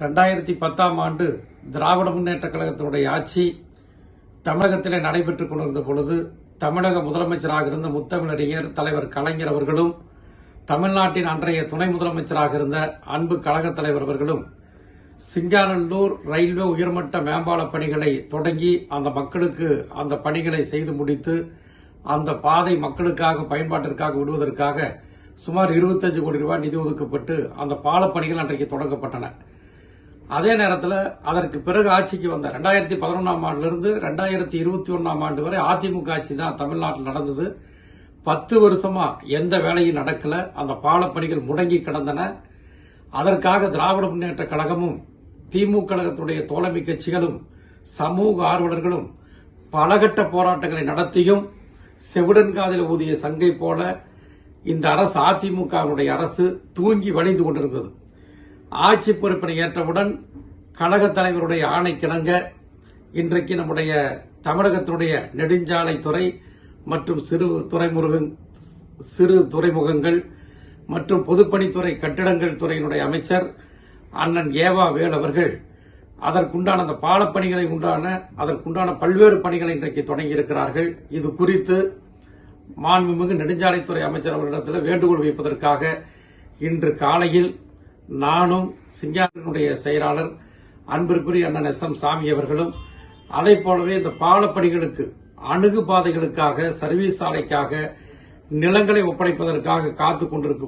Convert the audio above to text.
ரெண்டாயிரத்தி பத்தாம் ஆண்டு திராவிட முன்னேற்ற கழகத்தினுடைய ஆட்சி தமிழகத்திலே நடைபெற்றுக் கொண்டிருந்த பொழுது தமிழக முதலமைச்சராக இருந்த முத்தமிழறிஞர் தலைவர் கலைஞர் அவர்களும் தமிழ்நாட்டின் அன்றைய துணை முதலமைச்சராக இருந்த அன்பு கழகத் தலைவர் அவர்களும் சிங்காநல்லூர் ரயில்வே உயர்மட்ட மேம்பால பணிகளை தொடங்கி அந்த மக்களுக்கு அந்த பணிகளை செய்து முடித்து அந்த பாதை மக்களுக்காக பயன்பாட்டிற்காக விடுவதற்காக சுமார் 25 கோடி ரூபாய் நிதி ஒதுக்கப்பட்டு அந்த பாலப் பணிகள் அன்றைக்கு தொடங்கப்பட்டன. அதே நேரத்தில் அதற்கு பிறகு ஆட்சிக்கு வந்த ரெண்டாயிரத்தி பதினொன்றாம் ஆண்டிலிருந்து ரெண்டாயிரத்தி இருபத்தி ஒன்றாம் ஆண்டு வரை அதிமுக ஆட்சி தான் தமிழ்நாட்டில் நடந்தது. பத்து வருஷமாக எந்த வேலையும் நடக்கலை. அந்த பாலப்பணிகள் முடங்கி கிடந்தன. அதற்காக திராவிட முன்னேற்ற கழகமும் திமுக கழகத்துடைய தோழமை கட்சிகளும் சமூக ஆர்வலர்களும் பலகட்ட போராட்டங்களை நடத்தியும் செவிடன்காதில் ஊதிய சங்கை போல இந்த அரசு அதிமுகவுடைய அரசு தூங்கி வழிந்து கொண்டிருந்தது. ஆட்சி பொறுப்பினை ஏற்றவுடன் கழக தலைவருடைய ஆணைக்கிணங்க இன்றைக்கு நம்முடைய தமிழகத்தினுடைய நெடுஞ்சாலைத்துறை மற்றும் சிறு துறைமுருகன் சிறு துறைமுகங்கள் மற்றும் பொதுப்பணித்துறை கட்டிடங்கள் துறையினுடைய அமைச்சர் அண்ணன் ஏவா வேல் அவர்கள் அதற்குண்டான அந்த பாலப்பணிகளை உண்டான அதற்குண்டான பல்வேறு பணிகளை இன்றைக்கு தொடங்கியிருக்கிறார்கள் இது குறித்து மாண்புமிகு நெடுஞ்சாலைத்துறை அமைச்சர் அவர்களிடத்தில் வேண்டுகோள் வைப்பதற்காக இன்று காலையில் நானும் சிங்காரனுடைய செயலாளர் அன்பிற்குரிய அண்ணன் எஸ் எம் சாமி அவர்களும் அதை போலவே இந்த பாலப்பணிகளுக்கு அணுகு பாதைகளுக்காக சர்வீஸ் சாலைக்காக நிலங்களை ஒப்படைப்பதற்காக காத்துக் கொண்டிருக்க